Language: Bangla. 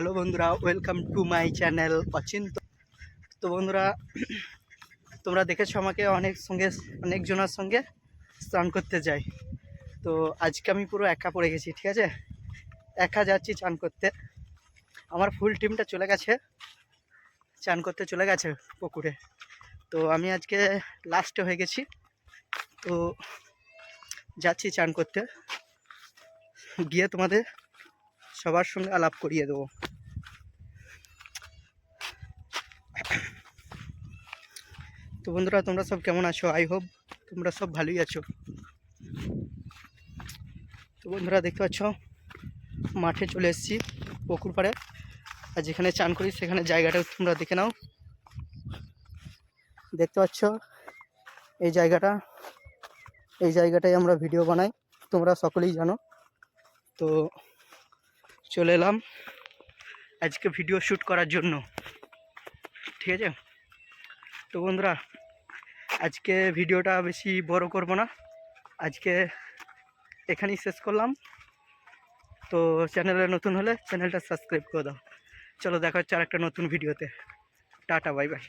হ্যালো বন্ধুরা welcome to my channel Achinta. তো বন্ধুরা, তোমরা দেখেছ আমাকে অনেক সঙ্গে, অনেকজনের সঙ্গে স্নান করতে যাই। তো আজকে আমি পুরো একা পড়ে গেছি, ঠিক আছে? একা যাচ্ছি চান করতে। আমার ফুল টিমটা চলে গেছে চান করতে চলে গেছে পুকুরে। তো আমি আজকে লাস্টে হয়ে গেছি। তো যাচ্ছি চান করতে। গিয়ে তোমাদের সবার সঙ্গে আলাপ করিয়ে দেবো। তো বন্ধুরা, তোমরা সব কেমন আছো? আই হোপ তোমরা সব ভালোই আছো। তো বন্ধুরা, দেখতে পাচ্ছ? মাঠে চলে এসেছি, পুকুর পাড়ে। আর যেখানে চান করি, সেখানে জায়গাটা তোমরা দেখে নাও। দেখতে পাচ্ছ? এই জায়গাটা, এই জায়গাটায় আমরা ভিডিও বানাই। তোমরা সকলেই জানো। তো চলে এলাম আজকে ভিডিও শ্যুট করার জন্য। ঠিক আছে? তো বন্ধুরা, আজকে ভিডিওটা বেশি বড় করব না। আজকে এখানেই শেষ করলাম। তো চ্যানেলে নতুন হলে চ্যানেলটা সাবস্ক্রাইব করে দাও। চলো দেখা হচ্ছে আর একটা নতুন ভিডিওতে টাটা বাই বাই